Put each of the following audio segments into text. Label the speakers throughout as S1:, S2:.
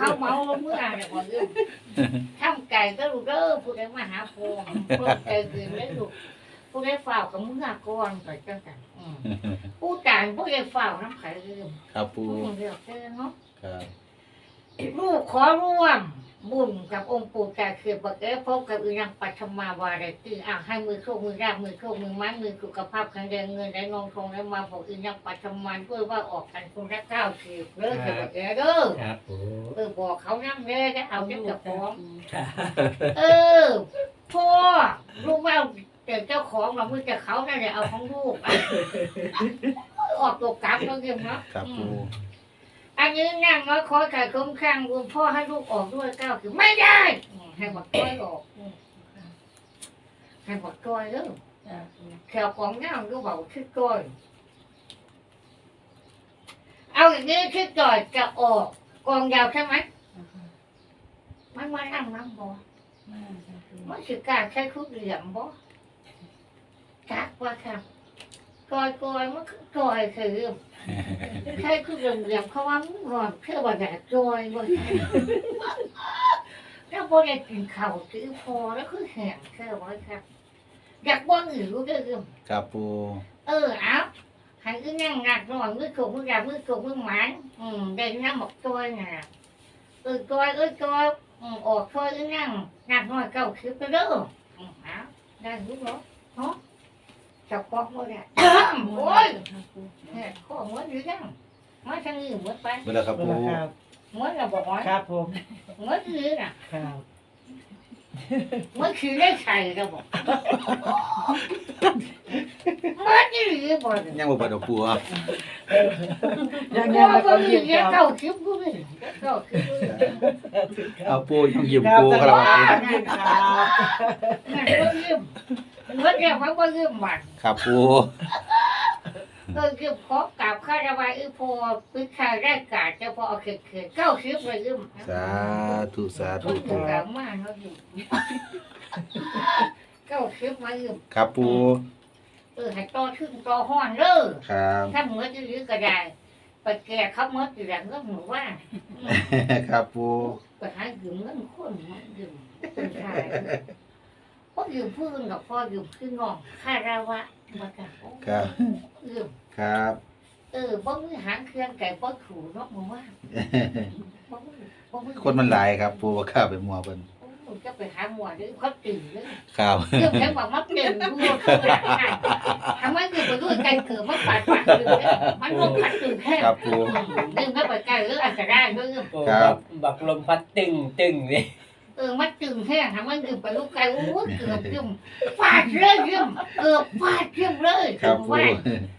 S1: เขาเมาเมื่อเนี่ยก่อนเรื่องทำไก่ก็รู้เด้อผู้ใดมาหาพงผู้ใดคืนได้ลูกผู้ใดฝ่าวกับเมื่อก่อนไปจังกันอืมผู้จ่ายผู้ใดฝ่าวน้ำไผ่เรื่อง
S2: ครับปู
S1: ผู้เดียวเจอเนาะ
S2: ครับ
S1: ลูกขอร่วม บุญกับองค์ปู่จ่าคือบักเอ๋พบกับอีนังปัทมาวาไรตีอะให้มือโชคมือราบมือโชคมือไม้มือสุขภาพแข็งแรงเงินได้นองทองได้มาบอกอีนังปัทมานด้วยว่าออกกันคนละเก้าสิบเด้อเจ้าบักเอ๋เด้อ
S3: ครับปู
S1: เออบอกเขานั่งเลยก็เอาเจ้ากับของเออพ่อลูกว่าเจ้าเจ้าของเราเมื่อจะเขานั่นแหละเอาของลูกออกตัวกลับแล้วเองเนาะ
S2: ครับ
S1: อันนี้นั่งน้อยคอยไข่คุ้มข้างคุณพ่อให้ลูกออกด้วยก้าวคือไม่ได้อืมให้บอกก้อยออกอืมให้บอกก้อยเด้อแถวของเงาก็บอกชื่อก้อยเอาอย่างนี้ชื่อก้อยจะออกกองยาวใช่ไหมมันมานั่งนั่งบอมันสิการใช้คุกเหลี่ยมบอจักว่าครับ ก้อยก้อยมันคือก้อยคือใช่คือเรียมๆเขาว่ามึงร้อนเพื่อว่าอยากจอยเว่าแล้วพอได้กินข้าวซื้อพอแล้วคือแห้งแค่ว่าครับ อยากบ่อื่นรู้เรื่อง
S2: ครับปู
S1: เออเอาให้คือนั่งหนักหน่อยมือโขกมือดามือโขกมือหมันอืมได้น้ำหมกจอยน่ะเออจอยเออจอยอืมออกจอยเออนั่งหนักหน่อยเก้าคิ้วไปเด้ออืมเอาได้รู้เหรอ เนาะจับปอกมาได้โอ้ยเนี่ยข้อม้วนอยู่ยังม้วนทางนี้ม้วนไป
S2: เวลาครับปู
S3: ครับ
S1: ม้วนเราบอกม้วน
S3: ครับผม
S1: ม้วนคือน่ะ
S3: ครับ
S1: ม้วนคือได้ใส่เราบอกม้วนนี่หรือบ่เนี่ย
S2: ยังบ่เปิดดอกปูครับ
S3: ยัง
S1: ม้
S3: ยั
S1: ว
S3: ง
S1: น
S3: แล้ว
S1: ก็
S3: ก็
S1: มี
S3: ยิ้ม
S1: แค่
S3: ครับ
S1: เก้าคิ้วกูเลยเก้าคิ้วกูเลย
S2: เอาปูยังยิ้ม
S3: ครับ
S2: ปู
S3: ต
S2: ค
S3: ล
S2: รับ
S3: อดยิ้มครับ
S1: นั่นก็ยืม ม้วนเรียกว่าก็ยืมมัน
S2: ครับปู
S1: เออยืมขอกราบข้าราชการอีพอพิชาได้กาดจะพอเอาเข็ดๆเก้าคิ้วไปยืม
S2: สาธุสาธุ
S1: ทุก
S2: ปู
S1: อย่างมากเนาะยืมเก้าคิ้วมายืม
S2: ครับปู
S1: เออให้ต่อชื่นต่อห้อนเด้อ
S2: ครับ
S1: ถ้าเหมือนจะยื้อก็ได้ไปแก่เขาเมื่อจะอย่างก็หนูว่า
S2: ครับปู
S1: ไปหายืมเงินคนมายืมเป็นชาย เพราะยืมพื้นกับพ่อยืมพื้นน้องค่าราวะมากัน
S2: ครับ
S1: ยืม
S2: ครับ
S1: เออบ่มือหางเครื่องไก่บ่ถูเนาะมึงว่าบ่มือบ่มือ
S2: คนมันหลายครับ ปูว่าข้าไปมัวเพิ่น
S1: โอ้จะไปหาหมวดหรือเขาตื่นเลย
S2: ครับ
S1: ยืมแค่บอกมาเปลี่ยนดูคือทำไมยืมไปด้วยไก่เกิดมาปาดปาดตื่นเลยมันลงขัดตื่นแค่
S2: ครับปู
S1: ดึงเข้าไปใกล้หรืออาจจะได้ด้วย
S3: โอ้บักบักลมพัดตึงตึงเลย
S1: เออมันตึงแห้งทำมันดึงไปลูกไก่โอ้ยเกือบยืมฟาดเลยยืมเออฟาดยืมเลย
S2: ครับปู
S1: ว่า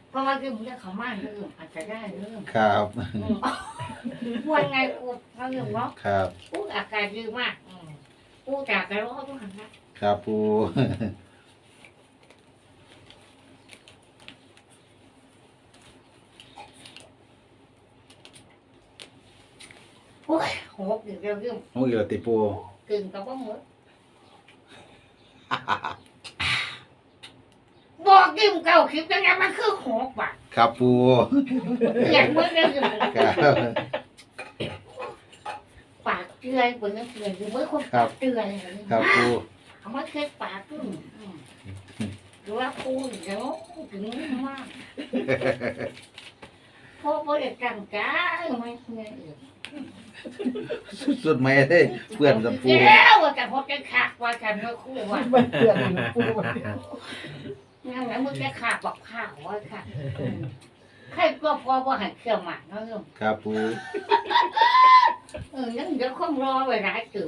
S1: เพราะว่ายืมเรื่องเขามากยืมอาจจะได้เรื่อง
S2: ครับ
S1: วันไงกูเขายืมเนาะ
S2: ครับ
S1: กูอาการยืมมากอืมกูจากกันร้องทุกครั้งนะครับ
S2: ปู
S1: โอ้ยหกอยู่เรื่องยืม
S2: โอ้ยติปู
S1: กึ่งกับว่าหมดบอกยืมเก่าคลิปยังไงมันคือหกบาท
S2: ครับปู
S1: อย่างเมื่อเรื่องยืม
S2: ครับ
S1: ปากเจือยบนนั้นเจือยหรือเมื่อคนปากเจือย
S2: ครับปู
S1: เอามาเคล็ดปากขึ้นอืมหรือว่าปูเดี๋ยวถึงมากพ่อพ่อเด็กจังจ้าไม่เงี้ยอื่น
S2: สุดไหมเด้เพื่อนกับปู
S1: แล้วว่าจะพอจะขากว่าจะไม่คู่ว่า
S3: มันเตือนปู
S1: งั้นแล้วมึงจะขากบอกข้าวว่าค่ะใครก็พอว่าหันเขี่ยวหมากเนาะโยม
S2: ครับปู
S1: เออยังเดี๋ยวคงรอไว้หลายตื่น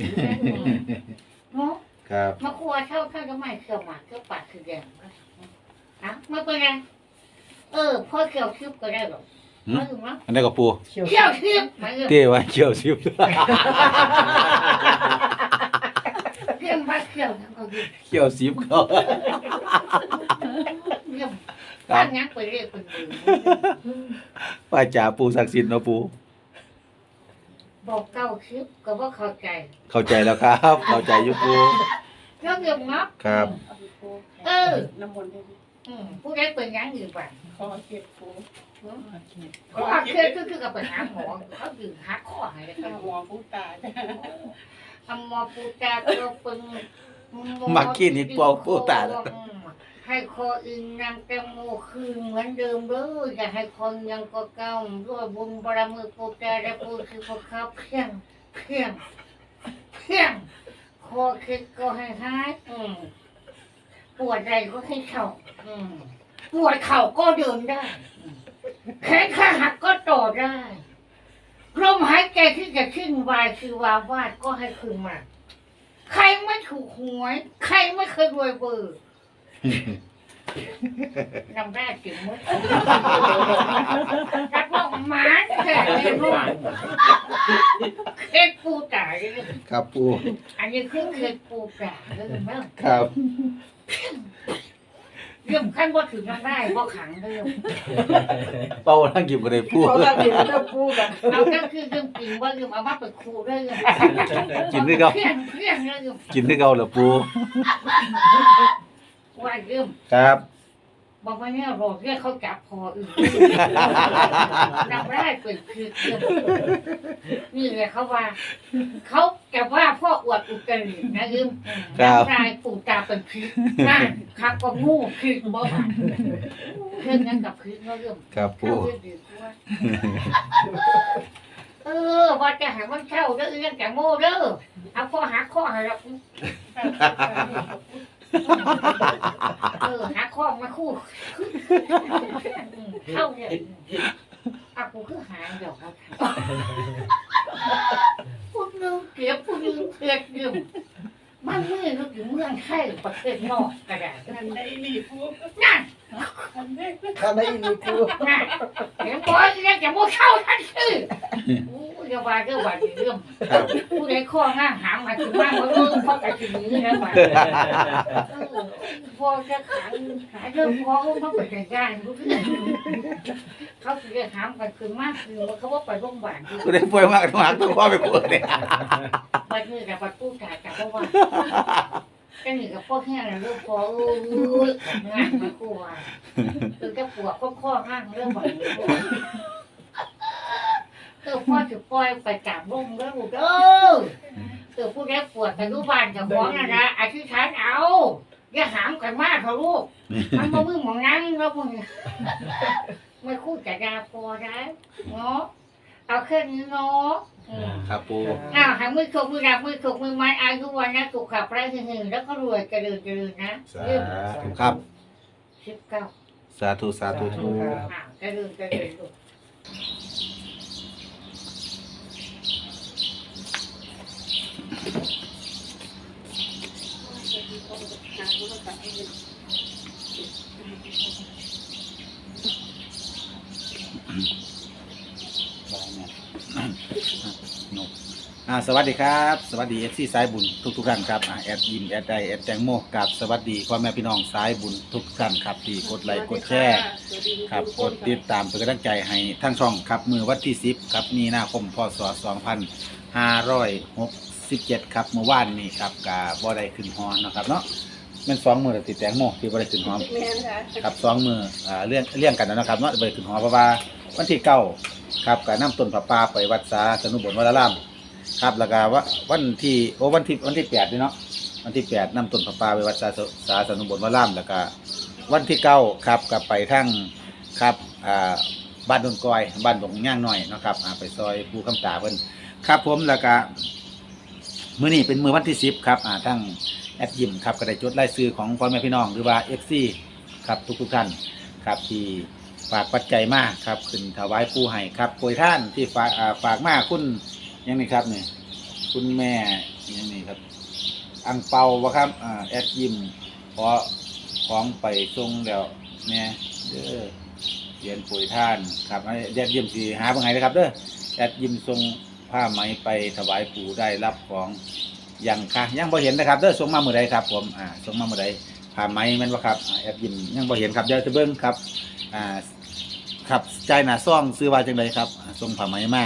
S1: เนาะ
S2: ครับ
S1: มาครัวเท่าเท่าจะไม่เขี่ยวหมากเขี่ยวปากคือแดงอะไม่เป็นไรเออพ่อเขี่ยวคิ้วก็ได้หรอก ไม่ถึงมั้ง
S2: อันนี้ก็ปู
S3: เขียว
S1: เขี่ยวคิ้วมาเเต้
S2: ว่าเขียวซิบ
S1: เขี่ยวมาเขี่ยวทั้งคน
S2: เขียวซิบเขา
S1: เขี่ยวบ้านงั้นไปเรียกคนอื่น
S2: ป้าจ๋าปูศักดิ์สิทธิ์เนาะปู
S1: บอกเก้าคิ้วก็ว่าเข้าใจ
S2: เข้าใจแล้วครับ เข้าใจอยู่ปู
S1: เรื่องเงียบเนาะ
S2: ครับ
S1: เออ
S4: น้ำมนต์ได้ไหม
S1: อืมผู้ใดเป็นยังอยู่บ้าง
S4: ขอเก็บปู
S1: ข้อเครียดก็คือกับไปหาหมอเขาดื่มหาข้อให้กัน
S4: หัวผู้ตาย
S1: ทำหมอปูตาตัวปึง
S2: มากินนิดปล่าปูตา
S1: ให้คออินนางแตงโมคืนเหมือนเดิมเด้อย่าให้คนยังก็เก่าด้วยบุญบารมีปูตาและปูคือพวกเขาเพียงเพียงเพียงคอคิดก็ให้หายอืมปวดใดก็ให้เข่าอืมปวดเข่าก็เดินได้อืม แขนขาหักก็ต่อได้ลมหายใจที่จะขึ้นวายคือวาวาดก็ให้คืนมา ใครไม่ถูกหวย ใครไม่เคยรวยเบอร์นำได้จริงมั้ยรักบอกหมาแค่เรียนรู้เคล็ดปูตาเลย
S2: ครับปู
S1: อันนี้คือเคล็ดปูตาเลยมั้ง
S2: ครับ
S1: เรื่องขั้นว่าถึงนำได้ว่าขังเรื่อง
S2: เป้าทั้งกิบก็ได้ปู
S4: เพราะว่าเดี๋ยวจะพูดกัน
S1: เอาก็คือเรื่องจริงว่าเรื่องเอามาเปิดครูเรื่อง
S2: กินด้วยเก่า
S1: เพี้ยนเพี้ยนเรื่อง
S2: กินด้วยเก่าเหรอปู
S1: ว่าเรื่อง
S2: ครับ
S1: บอกว่าเนี่ยรอเรียกเขาจับคออื่นนำได้เปิดคือเรื่องนี่ไงเขาว่า เขาจะว่าพ่ออวดอุตรินะยืมน้ำลายปู่ตาเป็นพิษนั่นครับก็งูพิษบ่หวานเรื่องนั้นกับพิษเนาะเรื่อง
S2: ครับปู
S1: เข้าเรื่องดีกว่าเออว่าจะหามันเข้าเด้อเรื่องแกโม่เด้อเอาข้อหาข้อหาเรา เออหาข้อมาคู่เข้าเนี่ยอากูคือหาเดี๋ยวเขาพูดนึงเก็บพูดนึงเก็บยืมมันเมื่อนึกถึงเมืองไทยประเทศนอกกระดาษ
S4: อันได้รีบพูด
S1: นั่น
S4: อันได้
S3: ทำให้มีกู
S1: นั่นเห็นบอยเนี่ยจะโม่เข้าทันทีโอ้ ยอย่าว่าเรื่องว่าเรื่อง
S2: ครับ
S1: ผู้ใดข้อง่าหามมาถึงมากมันรู้เพราะแต่ถึงนี้แล้วว่าพอจะขายขายเรื่องพอเขาไปจัดการรู้เรื่องเขาคือจะหามกันคือมากคือเขาว่าไปโรงพยาบาล
S2: กูได้ป่วยมากต้องหาตัวพ่อไปปูเนี่ย
S1: บัดนี้กับบัดตู้จ่ายกับว่าก็หนี่กับพ่อแห้งเรื่องพอรู้งานมาคู่ว่าคือจะปวดข้อข้อง่างเรื่องบบนี้ เออพ่อจะปล่อยไปจับลงเรื่องเด้อเออผู้ใดปวดแต่รูบ้านกับของนะนะอธิษฐานเอาอย่าหามกันมากเถอะลูกมันมามือหมองนั่งแล้วมึงไม่คู่จะดาพอได้เนาะเอาแค่นี้เนาะอืม
S2: ครับปู
S1: อ้าวหามือถกมือดับมือถกมือไม้อายุวันนะสุขภาพแรงหึงๆแล้วก็รวยเจริญเจริญนะ
S2: สาธุครับ
S1: สิบเก้า
S2: สาธุสาธุทู
S1: อ้าวเจริญเจริญลูก
S2: อ่าสวัสดีครับ สวัสดีเอฟซีสายบุญทุกทุกๆท่านครับอ่าแอดยิมแอดไดแอดแตงโมกับสวัสดีพ่อแม่พี่น้องสายบุญทุกท่านครับที่กดไลค์กดแชร์ครับกดติดตามเป็นกำลังใจให้ทั้งช่องครับมือวันที่สิบครับมีนาคมพศสองพันห้าร้อยหกสิบเจ็ดครับเมื่อวานนี้ครับกาบ่ได้ขึ้นฮอนะครับเนาะแมันสองมือติดแตงโมที่บ่ได้ขึ้นฮอ
S4: แม่นค่ะ
S2: ครับสองมืออ่าเลี่ยงเลี่ยงกันนะครับเนาะบ่ได้ขึ้นฮอเพราะว่าวันที่เก้าครับก็นํต้นผาป่าไปวัดสาสนุบลวราราม ครับแล้วก็ว่าวันที่โอ้วันที่วันที่แปดนี่เนาะวันที่แปดนํต้นผาป่าไปวัดสาสาสนุบลวรารามแล้วก็วันที่เก้าครับกลับไปทั้งครับอ่าบ้านดงกอยบ้านดงย่างหน่อยเนาะครับอ่าไปซอยภูคำตาเพิ่นครับผมแล้วก็มื้อนี้เป็นมื้อวันที่สิบครับอ่าทั้งแอดยิมครับก็ได้จดรายชื่อของพ่อแม่พี่น้องหรือว่า FC ครับทุกๆท่านครับที่ฝากปัจจัยมากครับขึ้นถวายผู้ให้ครับโปรยท่านที่ฝากฝากมากคุณ ยังนี่ครับนี่คุณแม่ยังนี่ครับอังเปาวะครับอ่าแอดยิมเพราะของไปทรงแล้วแม่เด้อเรียนปุ๋ยท่านครับแอดยิมสีหาเป็นไงนะครับเด้อแอดยิมทรงผ้าไหมไปถวายปู่ได้รับของยังค่ะยังบ่เห็นนะครับเด้อส่งมาเมื่อใดครับ ผมอ่าส่งมาเมื่อใดผ้าไหมแม่นบ่ครับแอดยิมยังบ่เห็นครับเดี๋ยวจะเบิ่งครับอ่าครับใจหน้าซ่องซื้อว่าจังไดครับอ่าส่งผ้าไหมมา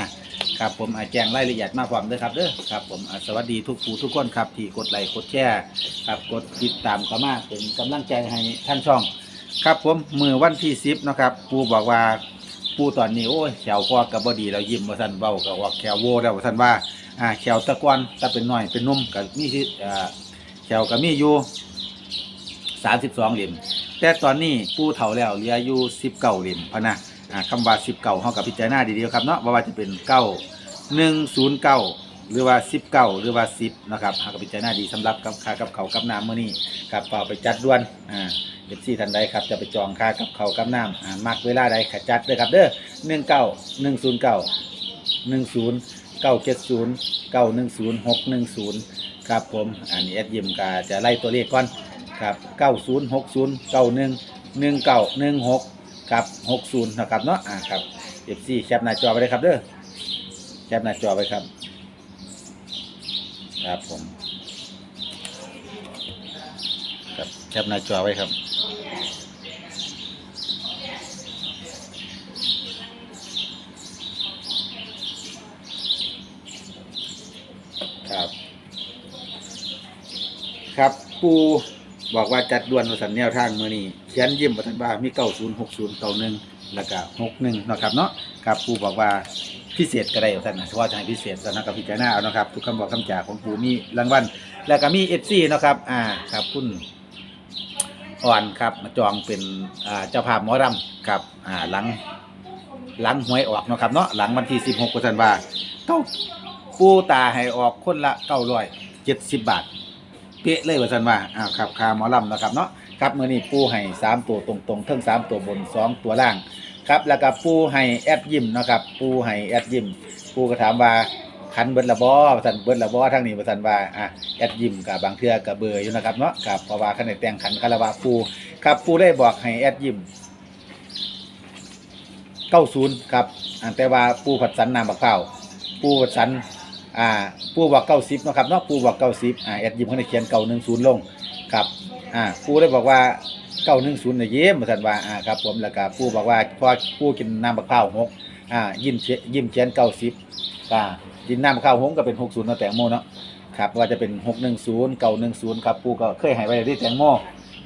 S2: ครับผมอาแจ้งรายละเอียดมาพร้อมเด้อครับเด้อครับผมอ่าสวัสดีทุกผู้ทุกคนครับที่กดไลค์กดแชร์ครับกดติดตามเข้ามาเป็นกำลังใจให้ท่านช่อง ครับผมมือวันที่สิบนาะครับปูบอกว่าปูตอนนี้โอ้ยแขวพ่อกับบดีแล้วยิ้มว่าสันเบากับว่าแขวโวแล้วว่าสันว่าอ่าแขวตะกอนถ้าเป็นน้อยเป็นนุ่มกับมีที่อ่าแขวกับมีอยู่สามสิบสองเหรียญแต่ตอนนี้ปูเฒ่าแล้วเหลืออยู่สิบเก้าเหรียญพะนะ อ่าคำว่าสิบเก้าเขากับพิจารณาดีๆครับเนาะว่าจะเป็นเก้าหนึ่งศูนย์เก้าหรือว่าสิบเก้าหรือว่าสิบนะครับหากพิจารณาดีสำหรับกับค่ากับเขากับน้ำเมื้อนี้ครับก็เอาไปจัดด่วนอ่าเอฟซีท่านใดครับจะไปจองค่ากับเขากับน้ำอ่ามักเวลาใดขจัดเลยครับเด้อหนึ่งเก้าหนึ่งศูนย์เก้าหนึ่งศูนย์เก้าเจ็ดศูนย์เก้าหนึ่งศูนย์หกหนึ่งศูนย์ครับผมอันนี้แอดยิมกาจะไล่ตัวเลขก่อนครับเก้าศูนย์หกศูนย์เก้าหนึ่งหนึ่งเก้าหนึ่งหก ครับหกศูนย์นะครับเนาะอ่าครับเอฟซีแคปหน้าจอไปเลยครับเด้อแคปหน้าจอไปครับ ครับผมครับแคปหน้าจอไว้ครับครับ ครับปูบอกว่าจัดด่วนสันแนวทางมือนี้ เขียนยิ้มประทันบามีเก้าศูนย์หกศูนย์เก้าหนึ่งแล้วก็หกหนึ่งนะครับเนาะครับปูบอกว่าพิเศษก็ได้ท่านนะเฉพาะจะให้พิเศษสนักกับพิจารณาเอานะครับ ทุกคำบอกคำจาของปูมีรางวัลแล้วก็มีเอฟซีนะครับอ่าครับคุณอ่อนครับมาจองเป็นอ่าเจ้าภาพหมอรำครับอ่าหลังหลังหวยออกนะครับเนาะหลังวันที่สิบหกกุธันวาเก้าปูตาให้ออกคนละเก้าร้อยเจ็ดสิบบาท เป๊ะเลยว่าสันว่าอ้าวครับคาหมอลำนะครับเนาะ ครับมื่อนี้ปูให้สามตัวตรงๆเทั้งสามตัวบนสองตัวล่างครับแล้วก็ปูให้แอดยิมเนาะครับปูให้แอดยิมปูก็ถามว่าคันเบิดละบอว่าสันเบิดละบอทั้งนี้ว่าสันว่าอะแอดยิมกับบางเทือกับเบอร์อยู่นะครับเนาะครับเพราะว่าขันในแต่งขันคาราวะปูครับปูได้บอกให้แอดยิมเก้าศูนย์ครับอ่าแต่ว่าปูผัดสันนามบักเผาปูผัดสันอ่าปูบอกเก้าสิบนะครับเนาะปูบอกเก้าสิบอ่าแอดยิมเขาได้เขียนเก้าหนึ่งศูนย์ลงครับ อ่าปูได้บอกว่าเก้าหนึ่งศูนย์เนี่ยเยี่ยมมาสันว่าอ่าครับผมแล้วก็ปูบอกว่าพอปูกินน้ำบักเผาหกอ่ายิ้มเขียยิ้มเขียนเก้าสิบอ่ากินน้ำบักเผาหกก็เป็นหกศูนย์เนาะแตงโมเนาะครับว่าจะเป็นหกหนึ่งศูนย์เก้าหนึ่งศูนย์ครับปูก็เคยให้ไว้ที่แตงโม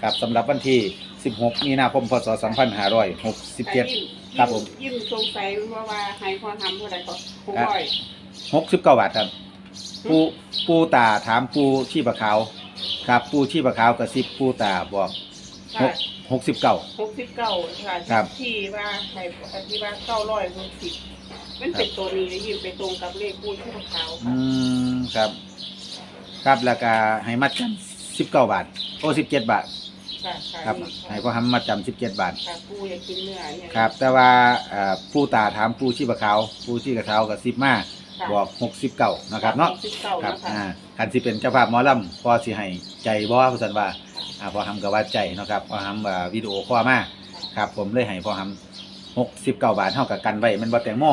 S2: ครับสำหรับวันที่สิบหกมีนาคมพศสองพันห้าร้อยหกสิบเจ็ดครับผม
S4: ยิ้มสงสัยว่าว่าให้พ่อทำเท่าไหร่ก็คงร้อย
S2: หกสิบเก้าบาทครับ ปูปูตาถามปูชีพขาวครับ ปูชีพขาวกับซิบปูตาบอกห
S4: ค่ะ
S2: กหกสิบเก้า
S4: หกสิบเก้าค่ะ
S2: ครับ
S4: ที่ว่าให้ที่ว่าเก้าร้อยหกสิบมันเป็นตัวนี้เลยยิ้มไปตรงกับเลขปูที่ขาว
S2: อื
S4: ค่ะ
S2: มครับ ครับแล้วก็ให้มัดจำสิบเก้าบาท โอ้สิบเจ็ดบาท
S4: ค่ะค่ะ
S2: ครับ
S4: นี่
S2: ให้พ่อทำมัดจำสิบเจ็ดบาท
S4: ค่ะปูอยากกินเนื้อเนี่ย
S2: ครับ แต่ว่าเอ่อปูตาถามปูชีพขาวปูชีพขาวกับซิบมา
S4: ค่ะ
S2: บอกหกสิบเก้านะครับเนาะ
S4: หกสิบเก้า
S2: ครับ
S4: นะคะ
S2: อ่าคันสิเป็นเจ้าภาพหมอลำพอสิให้ใจบ่ผู้สันว่าอ่าพอทำกับว่าใจเนาะครับพอทำอ่าวิดีโอข้อมาครับ ผมเลยให้พอทำหกสิบเก้าบาทเท่ากับกันไว้มันบ่แตงโม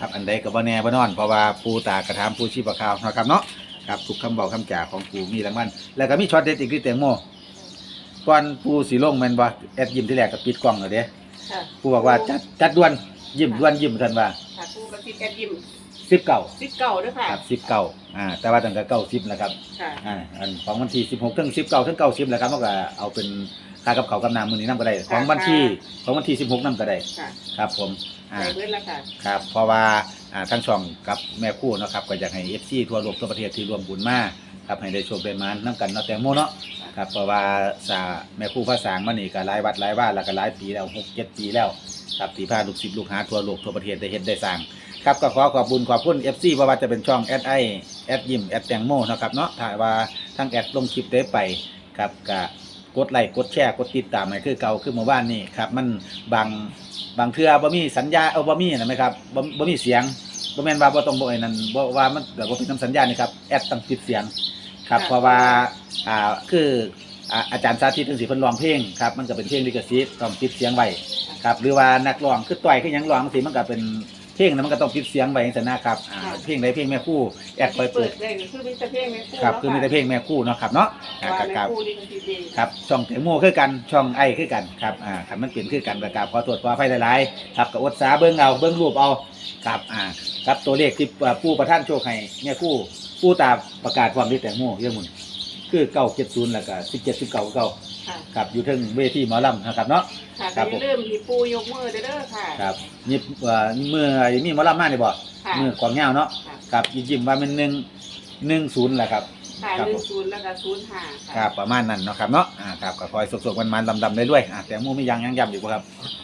S2: ครับอันใดก็บ่แน่บ่นอนเพราะว่าปูตากระถามปูชีพขาวเนาะครับเนาะครับทุกคำบอกคำจ่าของปูมีรางวัลแล้วก็มีช็อตเด็ดอีกที่แตงโมก่อนปูสีลงแม่นบ่แอดยิ้มที่แรกก็ปิดกล้องแล้วเด้
S4: ค่ะ
S2: ปูบอกว่าจัดจัดด่วนยิ้มด่วนยิ้มท่านว่า
S4: ค่ะปูกระติบแอดยิ้ม
S2: สิบเก้า
S4: สิบเก้าด้วยค่ะ
S2: ครับสิบเก้าอ่าแต่ว่าตั้งแต่เก้าสิบนะครับ
S4: ค่ะ
S2: อ่าอันของวันที่สิบหกถึงสิบเก้าถึงเก้าสิบแหละครับมันก็เอาเป็นค่ากับเขาวกับน้ำมือนี้น้ำก็ได้ ของวันที่ของวันที่สิบหกน้ำก็ได้
S4: ค่ะ
S2: ครับผมอ่า
S4: ใส่เบิดแล้วค่ะ
S2: ครับเพราะว่าอ่าทั้งช่องกับแม่คู่เนาะครับก็อยากให้เอฟซีทั่วโลกทั่วประเทศที่ร่วมบุญมาครับให้ได้โชคได้มานน้ำกันเนาะแตงโมเนาะครับเพราะว่าสาแม่คู่พระสางมานี่ก็หลายวัดหลายว่าแล้วก็หลายปีแล้วหกเจ็ดปีแล้วครับที่พาลูกศิษย์ลูกหาทั่วโลกทั่วประเทศได้เฮ็ดได้สร้าง ครับก็ขอขอบคุณขอบคุณ FC เพราะว่าจะเป็นช่องแอดไอแอดยิมแอดแตงโมนะครับเนาะถ้าว่าทั้งแอดลงคลิปได้ไปครับก็กดไลค์กดแชร์กดติดตามให้คือเก่าคือเมื่อวานนี่ครับมันบางบางเทื่อบ่มีสัญญาเอาบ่มีนะไหมครับบ่บ่มีเสียงบ่แม่นว่าบ่ต้องบ่ไอ้นั่นบ่ว่ามันแบบบ่เป็นคำสัญญานี่ครับแอดต้องปิดเสียงครับ
S4: ค่ะ
S2: เพราะว่าอ่าคืออ่าอาจารย์สาธิตจังสิเพิ่นร้องเพลงครับมันก็เป็นเพลงลิขสิทธิ์ต้องปิดเสียงไว้ครับหรือว่านักร้องคือต่อยคือหยังร้องสิมันก็เป็นเพ ลงนั้นมันก็ต้องปิดเสียงไว้จังซั่นนะครับอ่าเพลงใดเพลงแม่คู่แอดไปเปิด
S4: ได้ก็คือมีแต่เพลงแม่คู่
S2: ครับคือมีแต่เพลงแม่คู่เนาะครับเนาะอ่า
S4: ว่า
S2: ครับ
S4: แม่คู่นี่ก็คือดี
S2: ครับช่องแตงโมคือกันช่องไอคือกันครับอ่าครับมันเปลี่ยนคือกันประกาศขอตรวจขอไฟหลายๆครับกับอดสาเบิ้งเอาเบิ้งรูปเอาครับอ่าครับตัวเลขที่อ่าผู้ประท่านโชคให้เนี่ยคู่ผู้ตาประกาศความที่แตงโมเยอะมุนคือเก้าเจ็ดศูนย์แล้วก็สิบเจ็ดสิบเก้าเก้า
S4: ค่ะ
S2: ครับอยู่เทึงเวทีหมอลำนะครับเนาะ
S4: ค่ะ
S2: ครั
S4: ก็
S2: บ
S4: อย่าลืมที่ปูยกมือเด้อค่ะ
S2: ครับนี่เอ่อมือมีหมอลำมาเนี่ยบ่
S4: ค่ะ
S2: มือกวางเงาวเนาะ
S4: ค่ะ
S2: ครับยิ้มๆว่ามันหนึ่งหนึ่งศูนย์แหละครับ
S4: ค่ะ
S2: ครับ
S4: หนึ่งศูนย์แล้วก็ศูนย์ห้า
S2: ค
S4: ค่ะ
S2: รับประมาณนั้นเนาะครับเนาะอ่าครับก็คอยสุกๆมันๆดำๆได้ด้วยอ่าแต่หมูมียังยังย้ำอยู่บ่ครับ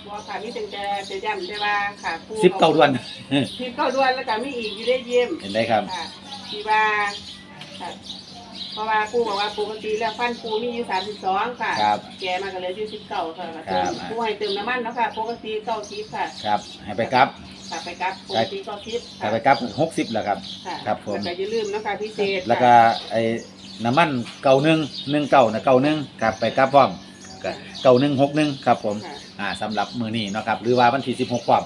S4: ว่าค่ะนี่เป็นจะจะย้ำได้ว่าค่ะปู
S2: สิบเก้าดวน
S4: สิบเก้าดวนแล้วก็มีอีกอยู่ได้เยี่ยม
S2: เห็นได้ครับ
S4: ค่ะที่ว่าค่ะ เพราะว่าปูบอกว่าปกติแล้วฟันปูมีอยู่สามสิบสองค่ะ
S2: ครับ
S4: แกมากันเลยอยู่สิบเก้าค่ะ
S2: ครั
S4: เติ
S2: บ
S4: มปูให้เติมน้ำมันเนาะค่ะปกติเก้าสิบค่ะ
S2: ครับให้ไปครับ
S4: ค่ะไปกับปกติเก้าสิบ
S2: ให้
S4: ค่ะ
S2: ไปครับหกสิบแหละครับ
S4: ค่ะ
S2: ครับผม
S4: แล้วก็อย่าลืมเนาะคะพิเศษ
S2: แล้วก็ไอ้น้ำมันเก่าหนึ่งหนึ่งเก่านะเก่าหนึ่งครับไปครับพร้อมก็เก่าหนึ่งหกหนึ่งครับผม
S4: ค่ะ
S2: อ่าสำหรับมือนี้เนาะครับหรือว่าวันที่สิบหกความ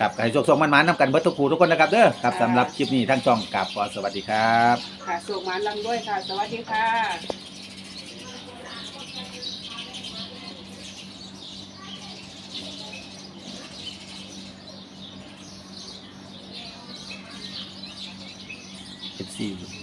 S2: ครับก็ให้โชคๆมันๆนำกันเบิดทุกคู่ทุกคนนะครับเด้อครับสำหรับคลิปนี้ทั้งช่องกับขอสวัสดีครับ
S4: ค่ะส่งหมานลำด้วยค่ะ สวัสดีค่ะ
S2: 14